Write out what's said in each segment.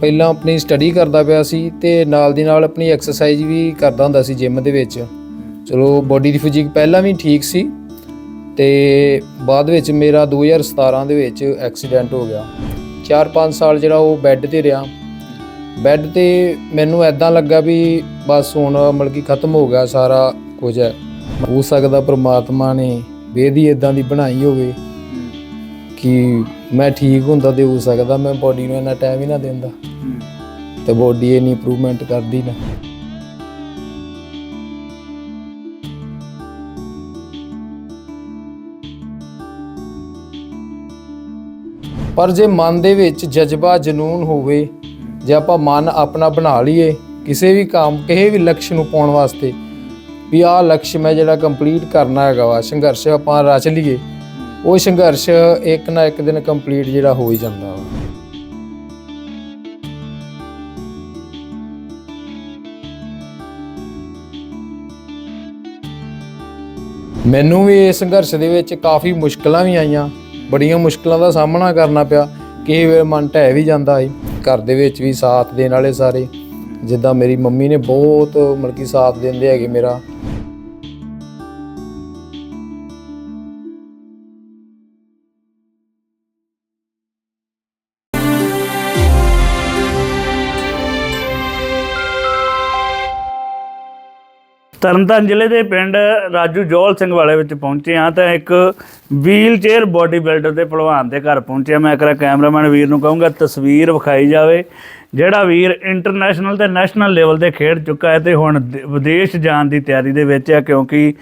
ਪਹਿਲਾਂ ਆਪਣੀ ਸਟੱਡੀ ਕਰਦਾ ਪਿਆ ਸੀ ਤੇ ਨਾਲ ਦੀ ਨਾਲ ਆਪਣੀ ਐਕਸਰਸਾਈਜ਼ ਵੀ ਕਰਦਾ ਹੁੰਦਾ ਸੀ ਜਿਮ ਦੇ ਵਿੱਚ। ਚਲੋ ਬੋਡੀ ਦੀ ਫਿਜ਼ੀਕ ਪਹਿਲਾਂ ਵੀ ਠੀਕ ਸੀ ਤੇ ਬਾਅਦ ਵਿੱਚ ਮੇਰਾ 2017 ਦੇ ਵਿੱਚ ਐਕਸੀਡੈਂਟ ਹੋ ਗਿਆ। 4-5 ਸਾਲ ਜਿਹੜਾ ਉਹ ਬੈੱਡ ਤੇ ਰਿਹਾ। ਬੈੱਡ ਤੇ ਮੈਨੂੰ ਐਦਾਂ ਲੱਗਾ ਵੀ ਬਸ ਹੁਣ ਮਤਲਬ ਕਿ ਖਤਮ ਹੋ ਗਿਆ ਸਾਰਾ ਕੁਝ। ਹੈ ਹੋ ਸਕਦਾ ਪ੍ਰਮਾਤਮਾ ਨੇ ਵੇਦੀ ਇਦਾਂ ਦੀ ਬਣਾਈ ਹੋਵੇ ਕਿ ਮੈਂ ਠੀਕ ਹੁੰਦਾ ਤੇ ਹੋ ਸਕਦਾ, ਮੈਂ ਬੋਡੀ ਨੂੰ ਇੰਨਾ ਟਾਈਮ ਹੀ ਨਾ ਦਿੰਦਾ। ਤੇ ਬੋਡੀ ਇੰਨੀ ਇੰਪਰੂਵਮੈਂਟ ਕਰਦੀ ਨਾ। ਪਰ ਜੇ ਮਨ ਦੇ ਵਿੱਚ ਜਜ਼ਬਾ ਜਨੂਨ ਹੋਵੇ, ਜੇ ਆਪਾਂ ਮਨ ਆਪਣਾ ਬਣਾ ਲਈਏ, ਕਿਸੇ ਵੀ ਕੰਮ, ਕਿਸੇ ਵੀ ਲਕਸ਼ ਨੂੰ ਪਾਉਣ ਵਾਸਤੇ, ਵੀ ਆਹ ਲਕਸ਼ ਮੈਂ ਜਿਹੜਾ ਕੰਪਲੀਟ ਕਰਨਾ ਹੈਗਾ ਵਾ, ਸੰਘਰਸ਼ ਆਪਾਂ ਰਚ ਲਈਏ ਉਹ ਸੰਘਰਸ਼ ਇੱਕ ਨਾ ਇੱਕ ਦਿਨ ਕੰਪਲੀਟ ਜਿਹੜਾ ਹੋ ਹੀ ਜਾਂਦਾ ਵਾ। ਮੈਨੂੰ ਵੀ ਇਸ ਸੰਘਰਸ਼ ਦੇ ਵਿੱਚ ਕਾਫੀ ਮੁਸ਼ਕਲਾਂ ਵੀ ਆਈਆਂ। ਬੜੀਆਂ ਮੁਸ਼ਕਲਾਂ ਦਾ ਸਾਹਮਣਾ ਕਰਨਾ ਪਿਆ। ਕਿਸੇ ਵੇਲੇ ਮਨ ਢਹਿ ਵੀ ਜਾਂਦਾ ਸੀ। ਘਰ ਦੇ ਵਿੱਚ ਵੀ ਸਾਥ ਦੇਣ ਵਾਲੇ ਸਾਰੇ। ਜਿੱਦਾਂ ਮੇਰੀ ਮੰਮੀ ਨੇ ਬਹੁਤ ਮਤਲਬ ਕਿ ਸਾਥ ਦਿੰਦੇ ਹੈਗੇ ਮੇਰਾ। ਤਰਨਤਾਰਨ ਜ਼ਿਲ੍ਹੇ ਦੇ ਪਿੰਡ ਰਾਜੂ ਜੋਲ ਸਿੰਘ ਵਾਲੇ ਵਿੱਚ ਪਹੁੰਚੇ ਹਾਂ ਤਾਂ ਇੱਕ ਵੀਲ ਚੇਅਰ ਬਾਡੀ ਬਿਲਡਰ ਦੇ ਭਲਵਾਨ ਦੇ ਘਰ ਪਹੁੰਚਿਆ। ਮੈਂ ਕਰਾ ਕੈਮਰਾਮੈਨ ਵੀਰ ਨੂੰ ਕਹੂੰਗਾ, ਤਸਵੀਰ ਵਿਖਾਈ ਜਾਵੇ। ਜਿਹੜਾ ਵੀਰ ਇੰਟਰਨੈਸ਼ਨਲ ਤੇ ਨੈਸ਼ਨਲ ਲੈਵਲ ਤੇ ਖੇਡ ਚੁੱਕਾ ਹੈ ਤੇ ਹੁਣ ਵਿਦੇਸ਼ ਜਾਣ ਦੀ ਤਿਆਰੀ ਦੇ ਵਿੱਚ ਹੈ, ਕਿਉਂਕਿ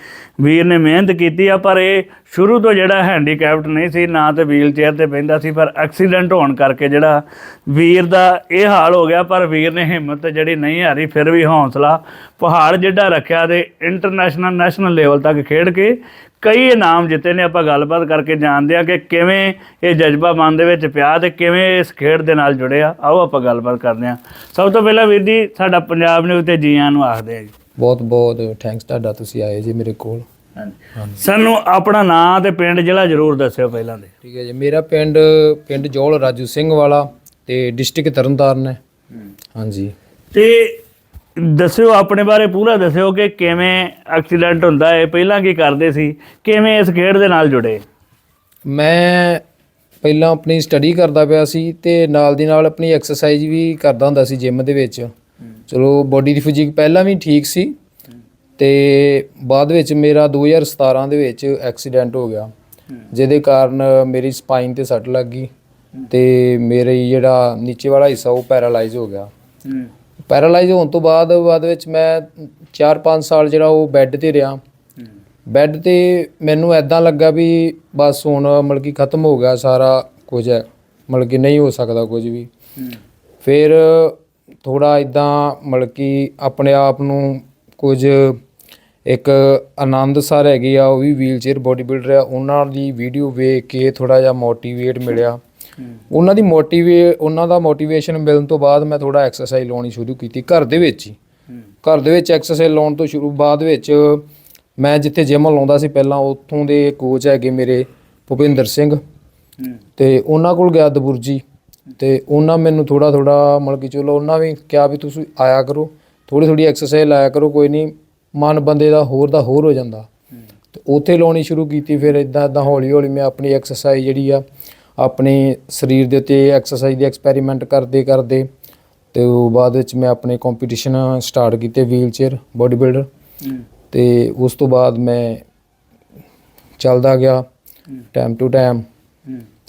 ਵੀਰ ਨੇ ਮਿਹਨਤ ਕੀਤੀ ਆ, ਪਰ ਇਹ ਸ਼ੁਰੂ ਤੋਂ ਜਿਹੜਾ ਹੈਂਡੀਕੈਪਟ ਨਹੀਂ ਸੀ, ਨਾ ਤੇ ਵੀਲ ਚੇਅਰ ਤੇ ਬਹਿੰਦਾ ਸੀ, ਪਰ ਐਕਸੀਡੈਂਟ ਹੋਣ ਕਰਕੇ ਜਿਹੜਾ ਵੀਰ ਦਾ ਇਹ ਹਾਲ ਹੋ ਗਿਆ, ਪਰ ਵੀਰ ਨੇ ਹਿੰਮਤ ਜਿਹੜੀ ਨਹੀਂ ਹਾਰੀ, ਫਿਰ ਵੀ ਹੌਸਲਾ ਪਹਾੜ ਜਿੱਡਾ ਰੱਖਿਆ ਤੇ ਇੰਟਰਨੈਸ਼ਨਲ ਨੈਸ਼ਨਲ ਲੈਵਲ ਤੱਕ ਖੇਡ ਕੇ ਕਈ ਇਨਾਮ ਜਿੱਤੇ ਨੇ ਆਪਾਂ ਗੱਲਬਾਤ ਕਰਕੇ ਜਾਣਦੇ ਆ ਕਿ ਕਿਵੇਂ ਇਹ ਜਜ਼ਬਾ ਮਨ ਦੇ ਵਿੱਚ ਪਿਆ ਤੇ ਕਿਵੇਂ ਇਸ ਖੇਡ ਦੇ ਨਾਲ ਜੁੜੇ ਆ। ਆਓ ਆਪਾਂ ਗੱਲਬਾਤ ਕਰਦੇ ਆ ਸਭ ਤੋਂ ਪਹਿਲਾਂ ਵੀਰ ਜੀ ਸਾਡਾ ਪੰਜਾਬ ਨਿਊਜ਼ ਤੇ ਜੀਆਂ ਨੂੰ ਆਖਦੇ ਆ ਜੀ। ਬਹੁਤ ਬਹੁਤ ਥੈਂਕਸ ਤੁਹਾਡਾ ਤੁਸੀਂ ਆਏ ਜੀ ਮੇਰੇ ਕੋਲ। ਹਾਂਜੀ। ਸਾਨੂੰ ਆਪਣਾ ਨਾਂ ਤੇ ਪਿੰਡ ਜ਼ਿਲ੍ਹਾ ਜ਼ਰੂਰ ਦੱਸਿਓ ਪਹਿਲਾਂ ਦੇ ਠੀਕ ਹੈ ਜੀ ਮੇਰਾ ਪਿੰਡ ਪਿੰਡ ਜੋਲ ਰਾਜੂ ਸਿੰਘ ਵਾਲਾ ਤੇ ਡਿਸਟ੍ਰਿਕਟ ਤਰਨਤਾਰਨ ਹੈ। ਹਾਂਜੀ। ਤੇ ਦੱਸਿਓ, ਆਪਣੇ ਬਾਰੇ ਪੂਰਾ ਦੱਸਿਓ ਕਿ ਕਿਵੇਂ ਐਕਸੀਡੈਂਟ ਹੁੰਦਾ ਹੈ। ਪਹਿਲਾਂ ਕੀ ਕਰਦੇ ਸੀ? ਕਿਵੇਂ ਇਸ ਖੇਡ ਦੇ ਨਾਲ ਜੁੜੇ? ਮੈਂ ਪਹਿਲਾਂ ਆਪਣੀ ਸਟੱਡੀ ਕਰਦਾ ਪਿਆ ਸੀ ਤੇ ਨਾਲ ਦੀ ਨਾਲ ਆਪਣੀ ਐਕਸਰਸਾਈਜ਼ ਵੀ ਕਰਦਾ ਹੁੰਦਾ ਸੀ ਜਿਮ ਦੇ ਵਿੱਚ। ਚਲੋ ਬੋਡੀ ਦੀ ਫਿਜ਼ਿਕ ਪਹਿਲਾਂ ਵੀ ਠੀਕ ਸੀ ਤੇ ਬਾਅਦ ਵਿੱਚ ਮੇਰਾ 2017 ਦੇ ਵਿੱਚ ਐਕਸੀਡੈਂਟ ਹੋ ਗਿਆ। ਜਿਹਦੇ ਕਾਰਨ ਮੇਰੀ ਸਪਾਈਨ ਤੇ ਸੱਟ ਲੱਗ ਗਈ ਤੇ ਮੇਰੇ ਜਿਹੜਾ ਨੀਚੇ ਵਾਲਾ ਹਿੱਸਾ ਉਹ ਪੈਰਾਲਾਈਜ਼ ਹੋ ਗਿਆ। ਪੈਰਾਲਾਈਜ਼ ਹੋਣ ਤੋਂ ਬਾਅਦ ਬਾਅਦ ਵਿੱਚ ਮੈਂ 4-5 ਸਾਲ ਜਿਹੜਾ ਉਹ ਬੈੱਡ ਤੇ ਰਿਹਾ। ਬੈੱਡ ਤੇ ਮੈਨੂੰ ਐਦਾਂ ਲੱਗਾ ਵੀ ਬਸ ਹੁਣ ਮਤਲਬ ਕਿ ਖਤਮ ਹੋ ਗਿਆ ਸਾਰਾ ਕੁਝ ਹੈ। ਮਤਲਬ ਕਿ ਨਹੀਂ ਹੋ ਸਕਦਾ ਕੁਝ ਵੀ। ਫਿਰ ਥੋੜਾ ਇਦਾਂ ਮਤਲਬ ਕਿ ਆਪਣੇ ਆਪ ਨੂੰ ਕੁਝ ਇੱਕ ਆਨੰਦ ਸਰ ਹੈਗੇ ਆ ਉਹ ਵੀ ਵੀਲਚੇਅਰ ਬੋਡੀ ਬਿਲਡਰ ਆ ਉਹਨਾਂ ਦੀ ਵੀਡੀਓ ਵੇਖ ਕੇ ਥੋੜਾ ਜਿਹਾ ਮੋਟੀਵੇਟ ਮਿਲਿਆ। ਉਹਨਾਂ ਦੀ ਮੋਟੀਵੇ ਉਹਨਾਂ ਦਾ ਮੋਟੀਵੇਸ਼ਨ ਮਿਲਣ ਤੋਂ ਬਾਅਦ ਮੈਂ ਥੋੜਾ ਐਕਸਰਸਾਈਜ਼ ਲਾਉਣੀ ਸ਼ੁਰੂ ਕੀਤੀ ਘਰ ਦੇ ਵਿੱਚ ਹੀ। ਘਰ ਦੇ ਵਿੱਚ ਐਕਸਰਸਾਈਜ਼ ਲਾਉਣ ਤੋਂ ਸ਼ੁਰੂ, ਬਾਅਦ ਵਿੱਚ ਮੈਂ ਜਿੱਥੇ ਜਿਮ ਲਾਉਂਦਾ ਸੀ ਪਹਿਲਾਂ ਉੱਥੋਂ ਦੇ ਕੋਚ ਹੈਗੇ ਮੇਰੇ ਭੁਪਿੰਦਰ ਸਿੰਘ ਤੇ ਉਹਨਾਂ ਕੋਲ ਗਿਆ ਦਬੁਰਜੀ ਤੇ ਉਹਨਾਂ ਮੈਨੂੰ ਥੋੜਾ ਥੋੜਾ ਮਤਲਬ ਕਿ ਚਲੋ ਉਹਨਾਂ ਵੀ ਕਿਹਾ ਵੀ ਤੁਸੀਂ ਆਇਆ ਕਰੋ ਥੋੜੀ ਥੋੜੀ ਐਕਸਰਸਾਈਜ਼ ਲਾਇਆ ਕਰੋ, ਕੋਈ ਨਹੀਂ, ਮਨ ਬੰਦੇ ਦਾ ਹੋਰ ਦਾ ਹੋਰ ਹੋ ਜਾਂਦਾ। ਤੇ ਉੱਥੇ ਲਾਉਣੀ ਸ਼ੁਰੂ ਕੀਤੀ, ਫਿਰ ਇਦਾਂ ਇਦਾਂ ਹੌਲੀ ਹੌਲੀ ਮੈਂ ਆਪਣੀ ਐਕਸਰਸਾਈਜ਼ ਜਿਹੜੀ ਆ ਆਪਣੇ ਸਰੀਰ ਦੇ ਉੱਤੇ ਐਕਸਰਸਾਈਜ਼ ਦੇ ਐਕਸਪੈਰੀਮੈਂਟ ਕਰਦੇ ਕਰਦੇ ਤੇ ਉਹ ਬਾਅਦ ਵਿੱਚ ਮੈਂ ਆਪਣੇ ਕੰਪੀਟੀਸ਼ਨ ਸਟਾਰਟ ਕੀਤੇ ਵੀਲ ਚੇਅਰ ਬੋਡੀ ਬਿਲਡਰ ਤੇ ਉਸ ਤੋਂ ਬਾਅਦ ਮੈਂ ਚੱਲਦਾ ਗਿਆ ਟਾਈਮ ਟੂ ਟਾਈਮ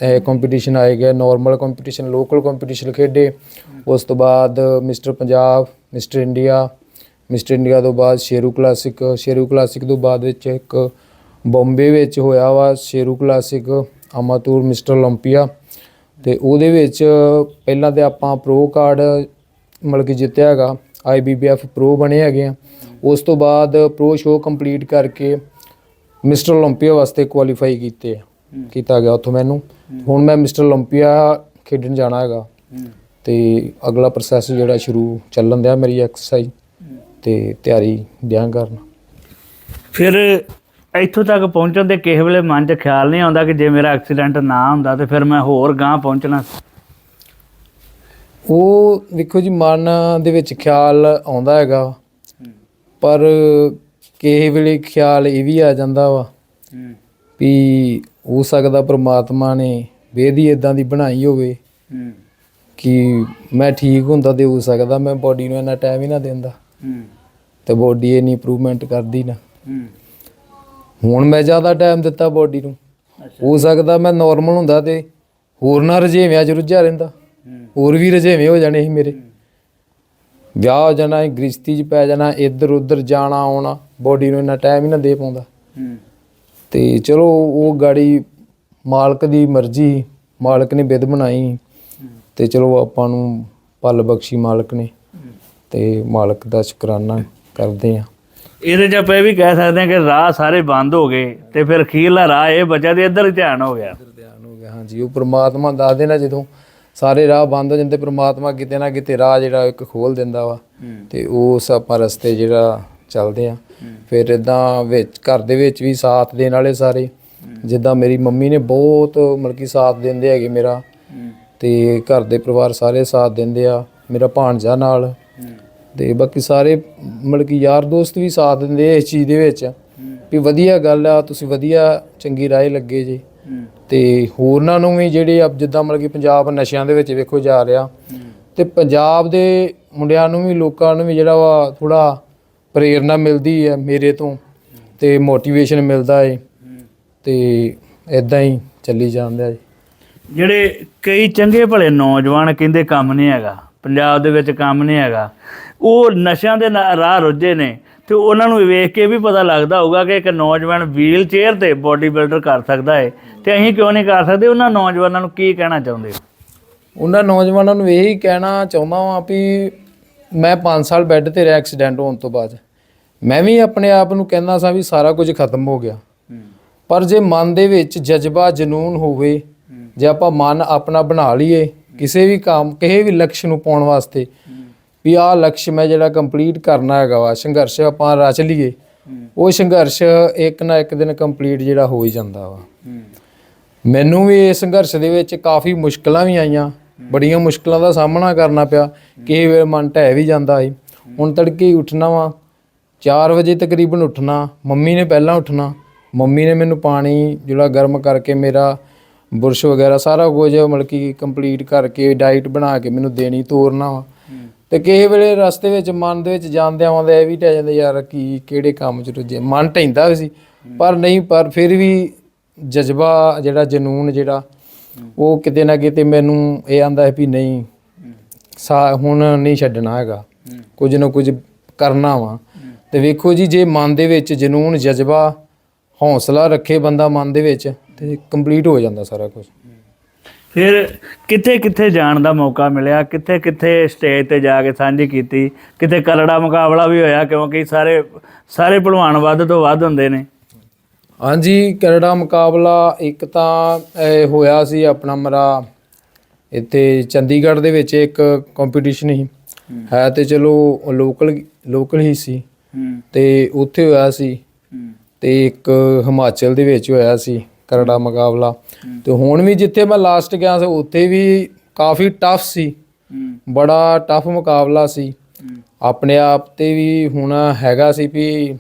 ਇਹ ਕੰਪੀਟੀਸ਼ਨ ਆਏ ਗਏ ਨਾਰਮਲ ਕੰਪੀਟੀਸ਼ਨ ਲੋਕਲ ਕੰਪੀਟੀਸ਼ਨ ਖੇਡੇ। ਉਸ ਤੋਂ ਬਾਅਦ Mister Punjab Mister India Mister India ਤੋਂ ਬਾਅਦ ਸ਼ੇਰੂ ਕਲਾਸਿਕ ਸ਼ੇਰੂ ਕਲਾਸਿਕ ਤੋਂ ਬਾਅਦ ਵਿੱਚ ਇੱਕ ਬੰਬੇ ਵਿੱਚ ਹੋਇਆ ਵਾ ਸ਼ੇਰੂ ਕਲਾਸਿਕ ਆਮਾਤੂਰ ਮਿਸਟਰ 올림픽ਆ ਤੇ ਉਹਦੇ ਵਿੱਚ ਪਹਿਲਾਂ ਤੇ ਆਪਾਂ ਪ੍ਰੋ ਕਾਰਡ ਮਤਲਬ ਕਿ ਜਿੱਤਿਆ ਹੈਗਾ ਆਈਬੀਬੀਐਫ ਪ੍ਰੋ ਬਣੇ ਹੈਗੇ ਆ। ਉਸ ਤੋਂ ਬਾਅਦ ਪ੍ਰੋ ਸ਼ੋ ਕੰਪਲੀਟ ਕਰਕੇ ਮਿਸਟਰ 올림픽ਆ। ਵਾਸਤੇ ਕੁਆਲੀਫਾਈ ਕੀਤੇ ਕੀਤਾ ਗਿਆ ਉੱਥੋਂ ਮੈਨੂੰ। ਹੁਣ ਮੈਂ ਮਿਸਟਰ 올림픽ਆ ਖੇਡਣ ਜਾਣਾ ਹੈਗਾ। ਤੇ ਅਗਲਾ ਪ੍ਰੋਸੈਸ ਜਿਹੜਾ ਸ਼ੁਰੂ ਚੱਲਣ ਦਿਆ ਮੇਰੀ ਐਕਸਰਸਾਈਜ਼ ਤੇ ਤਿਆਰੀ ਦਿਆਂ ਕਰਨ। ਫਿਰ ਇੱਥੋਂ ਤੱਕ ਪਹੁੰਚਣ ਦੇ ਕਿਸੇ ਵੇਲੇ ਮਨ 'ਚ ਖਿਆਲ ਨਹੀਂ ਆਉਂਦਾ ਕਿ ਜੇ ਮੇਰਾ ਐਕਸੀਡੈਂਟ ਨਾ ਹੁੰਦਾ ਤੇ ਫਿਰ ਮੈਂ ਹੋਰ ਗਾਂ ਪਹੁੰਚਣਾ ਸੀ। ਉਹ ਵੇਖੋ ਜੀ, ਮਨ ਦੇ ਵਿੱਚ ਖਿਆਲ ਆਉਂਦਾ ਹੈਗਾ ਪਰ ਕਿਸੇ ਵੇਲੇ ਖਿਆਲ ਇਹ ਵੀ ਆ ਜਾਂਦਾ ਵਾ ਵੀ ਹੋ ਸਕਦਾ ਪ੍ਰਮਾਤਮਾ ਨੇ ਬੇਦੀ ਇਦਾਂ ਦੀ ਬਣਾਈ ਹੋਵੇ ਕਿ ਮੈਂ ਠੀਕ ਹੁੰਦਾ ਤੇ ਹੋ ਸਕਦਾ ਮੈਂ ਬੋਡੀ ਨੂੰ ਇੰਨਾ ਟਾਈਮ ਹੀ ਨਾ ਦਿੰਦਾ। ਤੇ ਬੋਡੀ ਇੰਨੀ ਇੰਪਰੂਵਮੈਂਟ ਕਰਦੀ ਨਾ। ਹੁਣ ਮੈਂ ਜ਼ਿਆਦਾ ਟਾਈਮ ਦਿੱਤਾ ਬੋਡੀ ਨੂੰ। ਹੋ ਸਕਦਾ ਮੈਂ ਨਾਰਮਲ ਹੁੰਦਾ ਤੇ ਹੋਰ ਨਾ ਰਜੇਵਿਆਂ 'ਚ ਰੁੱਝਿਆ ਰਹਿੰਦਾ। ਹੋਰ ਵੀ ਰਜੇਵੇਂ ਹੋ ਜਾਣੇ ਸੀ ਮੇਰੇ। ਵਿਆਹ ਹੋ ਜਾਣਾ ਗ੍ਰਿਸ਼ਤੀ 'ਚ ਪੈ ਜਾਣਾ ਇੱਧਰ ਉੱਧਰ ਜਾਣਾ ਆਉਣਾ ਬੋਡੀ ਨੂੰ ਇੰਨਾ ਟਾਈਮ ਹੀ ਨਾ ਦੇ ਪਾਉਂਦਾ। ਤੇ ਚਲੋ ਉਹ ਗਾੜੀ ਮਾਲਕ ਦੀ ਮਰਜ਼ੀ ਮਾਲਕ ਨੇ ਵਿਧ ਬਣਾਈ। ਤੇ ਚਲੋ ਆਪਾਂ ਨੂੰ ਪਲ ਬਖਸ਼ੀ ਮਾਲਕ ਨੇ। ਤੇ ਮਾਲਕ ਦਾ ਸ਼ੁਕਰਾਨਾ ਕਰਦੇ ਆ ਇਹਦੇ ਚ ਆਪਾਂ ਇਹ ਵੀ ਕਹਿ ਸਕਦੇ ਹਾਂ ਕਿ ਰਾਹ ਸਾਰੇ ਬੰਦ ਹੋ ਗਏ ਤੇ ਫਿਰ ਅਖੀਰਲਾ ਰਾਹ ਇਹ ਬਚਿਆ ਤੇ ਇੱਧਰ ਧਿਆਨ ਹੋ ਗਿਆ। ਧਿਆਨ ਹੋ ਗਿਆ ਹਾਂਜੀ। ਉਹ ਪ੍ਰਮਾਤਮਾ ਦੱਸ ਦੇਣਾ ਜਦੋਂ ਸਾਰੇ ਰਾਹ ਬੰਦ ਹੋ ਜਾਂਦੇ ਪ੍ਰਮਾਤਮਾ ਕਿਤੇ ਨਾ ਕਿਤੇ ਰਾਹ ਜਿਹੜਾ ਇੱਕ ਖੋਲ ਦਿੰਦਾ ਵਾ ਤੇ ਉਸ ਆਪਾਂ ਰਸਤੇ ਜਿਹੜਾ ਚੱਲਦੇ ਆ ਫਿਰ ਇਦਾਂ ਵਿੱਚ ਘਰ ਦੇ ਵਿੱਚ ਵੀ ਸਾਥ ਦੇਣ ਵਾਲੇ ਸਾਰੇ ਜਿੱਦਾਂ ਮੇਰੀ ਮੰਮੀ ਨੇ ਬਹੁਤ ਮਤਲਬ ਕਿ ਸਾਥ ਦਿੰਦੇ ਹੈਗੇ ਮੇਰਾ। ਤੇ ਘਰ ਦੇ ਪਰਿਵਾਰ ਸਾਰੇ ਸਾਥ ਦਿੰਦੇ ਆ ਮੇਰਾ ਭਾਣਜਾ ਨਾਲ। ਤੇ ਬਾਕੀ ਸਾਰੇ ਮਤਲਬ ਕਿ ਯਾਰ ਦੋਸਤ ਵੀ ਸਾਥ ਦਿੰਦੇ ਆ ਇਸ ਚੀਜ਼ ਦੇ ਵਿੱਚ ਵੀ ਵਧੀਆ ਗੱਲ ਆ, ਤੁਸੀਂ ਵਧੀਆ ਚੰਗੀ ਰਾਏ ਲੱਗੇ ਜੀ। ਤੇ ਹੋਰਨਾਂ ਨੂੰ ਵੀ ਜਿਹੜੇ ਆ ਜਿੱਦਾਂ ਮਤਲਬ ਕਿ ਪੰਜਾਬ ਨਸ਼ਿਆਂ ਦੇ ਵਿੱਚ ਵੇਖੋ ਜਾ ਰਿਹਾ। ਤੇ ਪੰਜਾਬ ਦੇ ਮੁੰਡਿਆਂ ਨੂੰ ਵੀ, ਲੋਕਾਂ ਨੂੰ ਵੀ ਜਿਹੜਾ ਵਾ ਥੋੜਾ ਪ੍ਰੇਰਣਾ ਮਿਲਦੀ ਹੈ ਮੇਰੇ ਤੋਂ ਤੇ ਮੋਟੀਵੇਸ਼ਨ ਮਿਲਦਾ ਹੈ ਤੇ ਇਦਾਂ ਹੀ ਚੱਲੀ ਜਾਂਦਾ ਜੀ ਜਿਹੜੇ ਕਈ ਚੰਗੇ ਭਲੇ ਨੌਜਵਾਨ ਕਹਿੰਦੇ ਕੰਮ ਨਹੀਂ ਹੈਗਾ। ਪੰਜਾਬ ਦੇ ਵਿੱਚ ਕੰਮ ਨਹੀਂ ਹੈਗਾ। ਉਹ ਨਸ਼ਿਆਂ ਦੇ ਰਾਹ ਰੁੱਝੇ ਨੇ। ਤੇ ਉਹਨਾਂ ਨੂੰ ਵੇਖ ਕੇ ਵੀ ਪਤਾ ਲੱਗਦਾ ਹੋਊਗਾ ਕਿ ਇੱਕ ਨੌਜਵਾਨ ਵੀਲ ਚੇਅਰ ਤੇ ਬੋਡੀ ਬਿਲਡਰ ਕਰ ਸਕਦਾ ਹੈ ਤੇ ਅਸੀਂ ਕਿਉਂ ਨਹੀਂ ਕਰ ਸਕਦੇ? ਉਹਨਾਂ ਨੌਜਵਾਨਾਂ ਨੂੰ ਕੀ ਕਹਿਣਾ ਚਾਹੁੰਦੇ? ਹੋ ਉਹਨਾਂ ਨੌਜਵਾਨਾਂ ਨੂੰ ਇਹੀ ਕਹਿਣਾ ਚਾਹੁੰਦਾ ਵਾਂ ਵੀ ਮੈਂ 5 ਸਾਲ ਬੈੱਡ ਤੇ ਰਿਹਾ ਐਕਸੀਡੈਂਟ ਹੋਣ ਤੋਂ ਬਾਅਦ। ਮੈਂ ਵੀ ਆਪਣੇ ਆਪ ਨੂੰ ਕਹਿੰਦਾ ਸਾਂ ਵੀ ਸਾਰਾ ਕੁਝ ਖਤਮ ਹੋ ਗਿਆ। ਪਰ ਜੇ ਮਨ ਦੇ ਵਿੱਚ ਜਜ਼ਬਾ ਜਨੂਨ ਹੋਵੇ ਜੇ ਆਪਾਂ ਮਨ ਆਪਣਾ ਬਣਾ ਲਈਏ ਕਿਸੇ ਵੀ ਕੰਮ, ਕਿਸੇ ਵੀ ਲਕਸ਼ ਨੂੰ ਪਾਉਣ ਵਾਸਤੇ ਵੀ ਆਹ ਲਕਸ਼ ਮੈਂ ਜਿਹੜਾ ਕੰਪਲੀਟ ਕਰਨਾ ਹੈਗਾ ਵਾ, ਸੰਘਰਸ਼ ਆਪਾਂ ਰਚ ਲਈਏ, ਉਹ ਸੰਘਰਸ਼ ਇੱਕ ਨਾ ਇੱਕ ਦਿਨ ਕੰਪਲੀਟ ਜਿਹੜਾ ਹੋ ਹੀ ਜਾਂਦਾ ਵਾ। ਮੈਨੂੰ ਵੀ ਇਸ ਸੰਘਰਸ਼ ਦੇ ਵਿੱਚ ਕਾਫੀ ਮੁਸ਼ਕਲਾਂ ਵੀ ਆਈਆਂ, ਬੜੀਆਂ ਮੁਸ਼ਕਲਾਂ ਦਾ ਸਾਹਮਣਾ ਕਰਨਾ ਪਿਆ, ਕਿਸੇ ਵੇਲੇ ਮਨ ਢਹਿ ਵੀ ਜਾਂਦਾ ਸੀ। ਹੁਣ ਤੜਕੇ ਹੀ ਉੱਠਣਾ ਵਾ 4 ਵਜੇ ਤਕਰੀਬਨ ਉੱਠਣਾ, ਮੰਮੀ ਨੇ ਪਹਿਲਾਂ ਉੱਠਣਾ, ਮੰਮੀ ਨੇ ਮੈਨੂੰ ਪਾਣੀ ਜਿਹੜਾ ਗਰਮ ਕਰਕੇ ਮੇਰਾ ਬੁਰਸ਼ ਵਗੈਰਾ ਸਾਰਾ ਕੁਝ ਮਤਲਬ ਕਿ ਕੰਪਲੀਟ ਕਰਕੇ ਡਾਈਟ ਬਣਾ ਕੇ ਮੈਨੂੰ ਦੇਣੀ ਤੋਰਨਾ ਵਾ। ਤੇ ਕਿਸੇ ਵੇਲੇ ਰਸਤੇ ਵਿੱਚ ਮਨ ਦੇ ਵਿੱਚ ਜਾਂਦੇ ਆਉਂਦੇ ਇਹ ਵੀ ਟਹਿ ਜਾਂਦੇ ਯਾਰ ਕੀ ਕਿਹੜੇ ਕੰਮ ਚ ਰੁੱਝੇ? ਮਨ ਵੀ ਸੀ। ਪਰ ਨਹੀਂ ਪਰ ਫਿਰ ਵੀ ਜਜ਼ਬਾ ਜਿਹੜਾ ਜਨੂਨ ਜਿਹੜਾ ਉਹ ਕਿਤੇ ਨਾ ਕਿਤੇ ਮੈਨੂੰ ਇਹ ਆਂਦਾ ਹੈ ਵੀ ਨਹੀਂ ਸਾ ਹੁਣ ਨਹੀਂ ਛੱਡਣਾ ਹੈਗਾ। ਕੁਝ ਨਾ ਕੁਝ ਕਰਨਾ ਵਾ। ਤੇ ਵੇਖੋ ਜੀ ਜੇ ਮਨ ਦੇ ਵਿੱਚ ਜਨੂਨ ਜਜ਼ਬਾ ਹੌਸਲਾ ਰੱਖੇ ਬੰਦਾ ਮਨ ਦੇ ਵਿੱਚ ਤੇ ਕੰਪਲੀਟ ਹੋ ਜਾਂਦਾ ਸਾਰਾ ਕੁਝ ਫਿਰ ਕਿੱਥੇ ਕਿੱਥੇ ਜਾਣ ਦਾ ਮੌਕਾ ਮਿਲਿਆ? ਕਿੱਥੇ ਕਿੱਥੇ ਸਟੇਜ ਤੇ ਜਾ ਕੇ ਸਾਂਝੀ ਕੀਤੀ? ਕਿਤੇ ਕਰੜਾ ਮੁਕਾਬਲਾ ਵੀ ਹੋਇਆ? ਕਿਉਂਕਿ ਸਾਰੇ ਸਾਰੇ ਭਲਵਾਨ ਵੱਧ ਤੋਂ ਵੱਧ ਹੁੰਦੇ ਨੇ। ਹਾਂਜੀ ਕੈਨੇਡਾ ਮੁਕਾਬਲਾ ਇੱਕ ਤਾਂ ਇਹ ਹੋਇਆ ਸੀ ਆਪਣਾ ਮਰਾ ਇੱਥੇ ਚੰਡੀਗੜ੍ਹ ਦੇ ਵਿੱਚ ਇੱਕ ਕੰਪੀਟੀਸ਼ਨ ਸੀ। ਹੈ। ਤੇ ਚਲੋ ਲੋਕਲ ਲੋਕਲ ਹੀ ਸੀ। ਤੇ ਉੱਥੇ ਹੋਇਆ ਸੀ। ਤੇ ਇੱਕ ਹਿਮਾਚਲ ਦੇ ਵਿੱਚ ਹੋਇਆ ਸੀ। ਕਰੜਾ ਮੁਕਾਬਲਾ। ਤੇ ਹੁਣ ਵੀ ਜਿੱਥੇ ਮੈਂ ਲਾਸਟ ਗਿਆ ਸੀ ਉੱਥੇ ਵੀ ਕਾਫੀ ਟਫ ਸੀ। ਬੜਾ ਟਫ ਮੁਕਾਬਲਾ ਸੀ। ਆਪਣੇ ਆਪ ਤੇ ਵੀ ਹੁਣ ਹੈਗਾ ਸੀ ਵੀ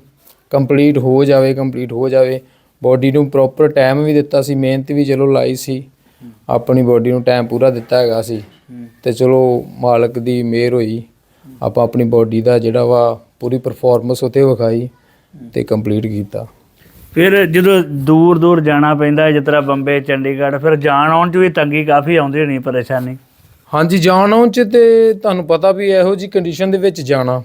ਕੰਪਲੀਟ ਹੋ ਜਾਵੇ ਕੰਪਲੀਟ ਹੋ ਜਾਵੇ। ਬੋਡੀ ਨੂੰ ਪ੍ਰੋਪਰ ਟਾਈਮ ਵੀ ਦਿੱਤਾ ਸੀ ਮਿਹਨਤ ਵੀ ਚਲੋ ਲਾਈ ਸੀ। ਆਪਣੀ ਬੋਡੀ ਨੂੰ ਟਾਈਮ ਪੂਰਾ ਦਿੱਤਾ ਹੈਗਾ ਸੀ। ਤੇ ਚਲੋ ਮਾਲਕ ਦੀ ਮਿਹਰ ਹੋਈ। ਆਪਾਂ ਆਪਣੀ ਬੋਡੀ ਦਾ ਜਿਹੜਾ ਵਾ ਪੂਰੀ ਪਰਫਾਰਮੈਂਸ ਉਤੇ ਵਿਖਾਈ ਤੇ ਕੰਪਲੀਟ ਕੀਤਾ। ਫਿਰ ਜਦੋਂ ਦੂਰ ਦੂਰ ਜਾਣਾ ਪੈਂਦਾ ਜਿਸ ਤਰ੍ਹਾਂ ਬੰਬੇ, ਚੰਡੀਗੜ੍ਹ, ਫਿਰ ਜਾਣ ਆਉਣ 'ਚ ਵੀ ਤੰਗੀ ਕਾਫੀ ਆਉਂਦੀ ਹੋਣੀ, ਪਰੇਸ਼ਾਨੀ। ਹਾਂਜੀ, ਜਾਣ ਆਉਣ ਚ ਤੇ ਤੁਹਾਨੂੰ ਪਤਾ ਵੀ ਇਹੋ ਜੀ ਕੰਡੀਸ਼ਨ ਦੇ ਵਿੱਚ ਜਾਣਾ।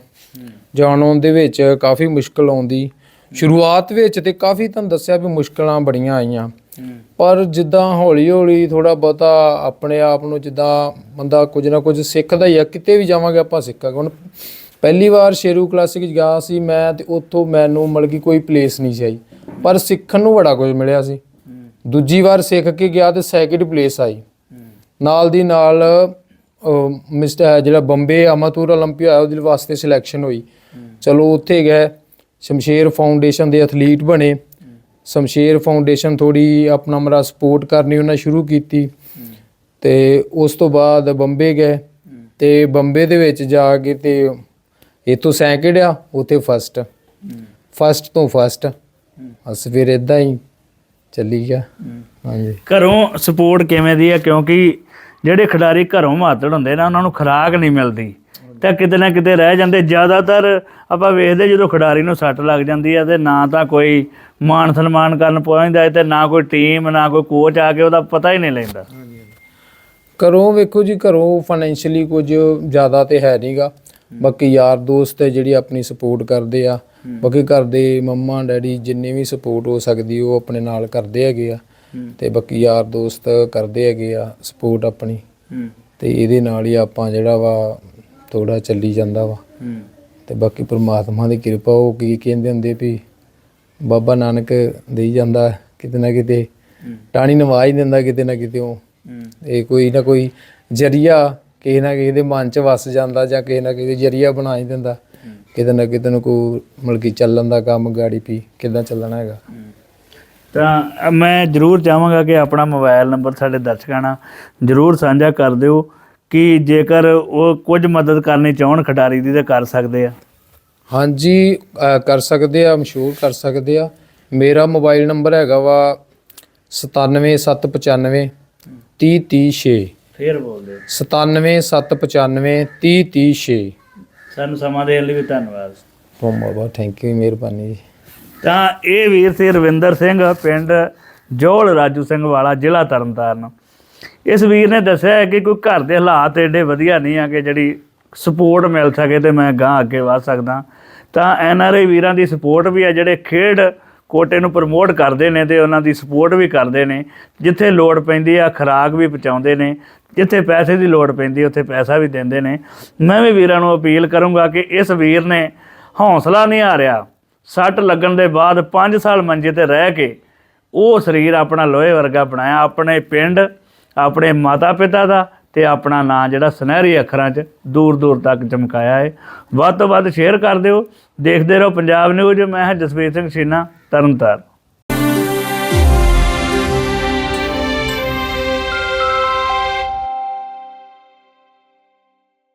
ਜਾਣ ਆਉਣ ਦੇ ਵਿੱਚ ਕਾਫੀ ਮੁਸ਼ਕਲ ਆਉਂਦੀ। ਸ਼ੁਰੂਆਤ ਵਿੱਚ ਤੇ ਕਾਫੀ ਤੁਹਾਨੂੰ ਦੱਸਿਆ ਵੀ ਮੁਸ਼ਕਲਾਂ ਬੜੀਆਂ ਆਈਆਂ। ਪਰ ਜਿੱਦਾਂ ਹੌਲੀ ਹੌਲੀ ਥੋੜਾ ਬਹੁਤਾ ਆਪਣੇ ਆਪ ਨੂੰ ਜਿੱਦਾਂ ਬੰਦਾ ਕੁਝ ਨਾ ਕੁਝ ਸਿੱਖਦਾ ਹੀ ਆ, ਕਿਤੇ ਵੀ ਜਾਵਾਂਗੇ ਆਪਾਂ ਸਿੱਖਾਂਗੇ। ਹੁਣ ਪਹਿਲੀ ਵਾਰ ਸ਼ੇਰੂ ਕਲਾਸਿਕ ਗਿਆ ਸੀ ਮੈਂ ਤੇ ਉੱਥੋਂ ਮੈਨੂੰ ਮਤਲਬ ਕਿ ਕੋਈ ਪਲੇਸ ਨਹੀਂ ਸੀ ਆਈ। ਪਰ ਸਿੱਖਣ ਨੂੰ ਬੜਾ ਕੁਝ ਮਿਲਿਆ ਸੀ ਦੂਜੀ ਵਾਰ ਸਿੱਖ ਕੇ ਗਿਆ ਤੇ ਸੈਕਿੰਡ ਪਲੇਸ ਆਈ ਨਾਲ ਦੀ ਨਾਲ ਮਿਸਟਰ ਜਿਹੜਾ ਬੰਬੇ ਅਮਾਤੂਰ 올림픽 ਹੋਇਆ ਉਹਦੇ ਵਾਸਤੇ ਸਿਲੈਕਸ਼ਨ ਹੋਈ ਚਲੋ ਉੱਥੇ ਗਏ ਸ਼ਮਸ਼ੇਰ ਫਾਊਂਡੇਸ਼ਨ ਦੇ ਐਥਲੀਟ ਬਣੇ ਸ਼ਮਸ਼ੇਰ ਫਾਊਂਡੇਸ਼ਨ ਥੋੜੀ ਆਪਣਾ ਮਰਾ ਸਪੋਰਟ ਕਰਨੀ ਉਹਨਾਂ ਸ਼ੁਰੂ ਕੀਤੀ ਤੇ ਉਸ ਤੋਂ ਬਾਅਦ ਬੰਬੇ ਗਏ ਤੇ ਬੰਬੇ ਦੇ ਵਿੱਚ ਜਾ ਕੇ ਤੇ ਇਥੋਂ ਸੈਕਿੰਡ ਆ ਉਥੇ ਫਸਟ ਫਸਟ ਤੋਂ ਫਸਟ ਬਸ ਫਿਰ ਇਦਾਂ ਹੀ ਚੱਲੀ ਗਿਆ। ਹਾਂਜੀ। ਘਰੋਂ ਸਪੋਰਟ ਕਿਵੇਂ ਦੀ ਹੈ ਕਿਉਂਕਿ ਜਿਹੜੇ ਖਿਡਾਰੀ ਘਰੋਂ ਮਾਤੜ ਹੁੰਦੇ ਨਾ ਉਹਨਾਂ ਨੂੰ ਖੁਰਾਕ ਨਹੀਂ ਮਿਲਦੀ। ਤਾਂ ਕਿਤੇ ਨਾ ਕਿਤੇ ਰਹਿ ਜਾਂਦੇ। ਜ਼ਿਆਦਾਤਰ ਆਪਾਂ ਵੇਖਦੇ ਜਦੋਂ ਖਿਡਾਰੀ ਨੂੰ ਸੱਟ ਲੱਗ ਜਾਂਦੀ ਹੈ ਤੇ ਨਾ ਤਾਂ ਕੋਈ ਮਾਨ ਸਨਮਾਨ ਕਰਨ ਪਹੁੰਚਦਾ ਤੇ ਨਾ ਕੋਈ ਟੀਮ ਨਾ ਕੋਈ ਕੋਚ ਆ ਕੇ ਉਹਦਾ ਪਤਾ ਹੀ ਨਹੀਂ ਲੈਂਦਾ। ਘਰੋਂ ਵੇਖੋ ਜੀ ਘਰੋਂ ਫਾਈਨੈਂਸ਼ੀਅਲੀ ਕੁਝ ਜ਼ਿਆਦਾ ਤੇ ਹੈ ਨਹੀਂਗਾ ਬਾਕੀ ਯਾਰ ਦੋਸਤ ਹੈ ਜਿਹੜੀ ਆਪਣੀ ਸਪੋਰਟ ਕਰਦੇ ਆ। ਬਾਕੀ ਘਰ ਦੇ ਮੰਮਾ ਡੈਡੀ ਜਿੰਨੀ ਵੀ ਸਪੋਰਟ ਹੋ ਸਕਦੀ ਉਹ ਆਪਣੇ ਨਾਲ ਕਰਦੇ ਹੈਗੇ ਆ। ਤੇ ਬਾਕੀ ਯਾਰ ਦੋਸਤ ਕਰਦੇ ਹੈਗੇ ਆ ਸਪੋਰਟ ਆਪਣੀ। ਤੇ ਇਹਦੇ ਨਾਲ ਹੀ ਆਪਾਂ ਜਿਹੜਾ ਵਾ ਥੋੜਾ ਚੱਲੀ ਜਾਂਦਾ ਵਾ। ਤੇ ਬਾਕੀ ਪ੍ਰਮਾਤਮਾ ਦੀ ਕਿਰਪਾ ਉਹ ਕੀ ਕਹਿੰਦੇ ਹੁੰਦੇ ਵੀ ਬਾਬਾ ਨਾਨਕ ਦੇਈ ਜਾਂਦਾ ਕਿਤੇ ਨਾ ਕਿਤੇ। ਟਾਣੀ ਨਵਾ ਹੀ ਦਿੰਦਾ ਕਿਤੇ ਨਾ ਕਿਤੇ ਉਹ। ਇਹ ਕੋਈ ਨਾ ਕੋਈ ਜਰੀਆ ਕਿਸੇ ਨਾ ਕਿਸੇ ਦੇ ਮਨ 'ਚ ਵਸ ਜਾਂਦਾ ਜਾਂ ਕਿਸੇ ਨਾ ਕਿਸੇ ਜਰੀਆ ਬਣਾ ਹੀ ਦਿੰਦਾ। ਕਿਤੇ ਨਾ ਕਿਤੇ ਨੂੰ ਕੋਈ ਮਤਲਬ ਕਿ ਚੱਲਣ ਦਾ ਕੰਮ ਗਾੜੀ ਪੀ ਕਿੱਦਾਂ ਚੱਲਣਾ ਹੈਗਾ। ਤਾਂ ਅ, ਮੈਂ ਜ਼ਰੂਰ ਚਾਹਾਂਗਾ ਕਿ ਆਪਣਾ ਮੋਬਾਈਲ ਨੰਬਰ ਸਾਡੇ ਦਰਸ਼ਕਾਂ ਨਾਲ ਜ਼ਰੂਰ ਸਾਂਝਾ ਕਰ ਦਿਓ ਕਿ ਜੇਕਰ ਉਹ ਕੁਝ ਮਦਦ ਕਰਨੀ ਚਾਹਣ ਖਿਡਾਰੀ ਦੀ ਤਾਂ ਕਰ ਸਕਦੇ ਆ। ਹਾਂਜੀ ਅਹ ਕਰ ਸਕਦੇ ਆ ਮਸ਼ਹੂਰ ਕਰ ਸਕਦੇ ਆ। ਮੇਰਾ ਮੋਬਾਈਲ ਨੰਬਰ ਹੈਗਾ ਵਾ 97795 3036 ਫੇਰ ਬੋਲਦੇ 97795 3036 ਸਾਨੂੰ ਸਮਾਂ ਦੇਣ ਲਈ ਵੀ ਧੰਨਵਾਦ। ਬਹੁਤ ਬਹੁਤ ਥੈਂਕ ਯੂ ਮਿਹਰਬਾਨੀ ਜੀ। ਤਾਂ ਇਹ ਵੀਰ ਸੀ ਰਵਿੰਦਰ ਸਿੰਘ ਪਿੰਡ ਜੋਲ ਰਾਜੂ ਸਿੰਘ ਵਾਲਾ ਜ਼ਿਲ੍ਹਾ ਤਰਨਤਾਰਨ। ਇਸ ਵੀਰ ਨੇ ਦੱਸਿਆ ਹੈ ਕਿ ਕੋਈ ਘਰ ਦੇ ਹਾਲਾਤ ਏਡੇ ਵਧੀਆ ਨਹੀਂ ਆ ਕਿ ਜਿਹੜੀ ਸਪੋਰਟ ਮਿਲ ਸਕੇ ਤੇ ਮੈਂ ਗਾਂ ਅੱਗੇ ਵਧ ਸਕਦਾ। ਤਾਂ ਐਨ ਆਰ ਆਈ ਵੀਰਾਂ ਦੀ ਸਪੋਰਟ ਵੀ ਆ ਜਿਹੜੇ ਖੇਡ ਕੋਟੇ ਨੂੰ ਪ੍ਰਮੋਟ ਕਰਦੇ ਨੇ ਤੇ ਉਹਨਾਂ ਦੀ ਸਪੋਰਟ ਵੀ ਕਰਦੇ ਨੇ, ਜਿੱਥੇ ਲੋੜ ਪੈਂਦੀ ਆ ਖੁਰਾਕ ਵੀ ਪਹੁੰਚਾਉਂਦੇ ਨੇ, ਜਿੱਥੇ ਪੈਸੇ ਦੀ ਲੋੜ ਪੈਂਦੀ ਉੱਥੇ ਪੈਸਾ ਵੀ ਦਿੰਦੇ ਨੇ। ਮੈਂ ਵੀ ਵੀਰਾਂ ਨੂੰ ਅਪੀਲ ਕਰੂੰਗਾ ਕਿ ਇਸ ਵੀਰ ਨੇ ਹੌਸਲਾ ਨਹੀਂ ਹਾਰਿਆ। ਸੱਟ ਲੱਗਣ ਦੇ ਬਾਅਦ 5 ਸਾਲ ਮੰਜੇ ਤੇ ਰਹਿ ਕੇ ਉਹ ਸਰੀਰ ਆਪਣਾ ਲੋਹੇ ਵਰਗਾ ਬਣਾਇਆ, ਆਪਣੇ ਪਿੰਡ, ਆਪਣੇ ਮਾਤਾ ਪਿਤਾ ਦਾ ਤੇ ਆਪਣਾ ਨਾਂ ਜਿਹੜਾ ਸੁਨਹਿਰੀ ਅੱਖਰਾਂ 'ਚ ਦੂਰ ਦੂਰ ਤੱਕ ਚਮਕਾਇਆ ਹੈ ਵੱਧ ਤੋਂ ਵੱਧ ਸ਼ੇਅਰ ਕਰ ਦਿਓ। ਦੇਖਦੇ ਰਹੋ ਪੰਜਾਬ ਨਿਊਜ਼। ਮੈਂ ਹਾਂ ਜਸਵੀਰ ਸਿੰਘ ਸ਼ੀਨਾ ਤਰਨਤਾਰਨ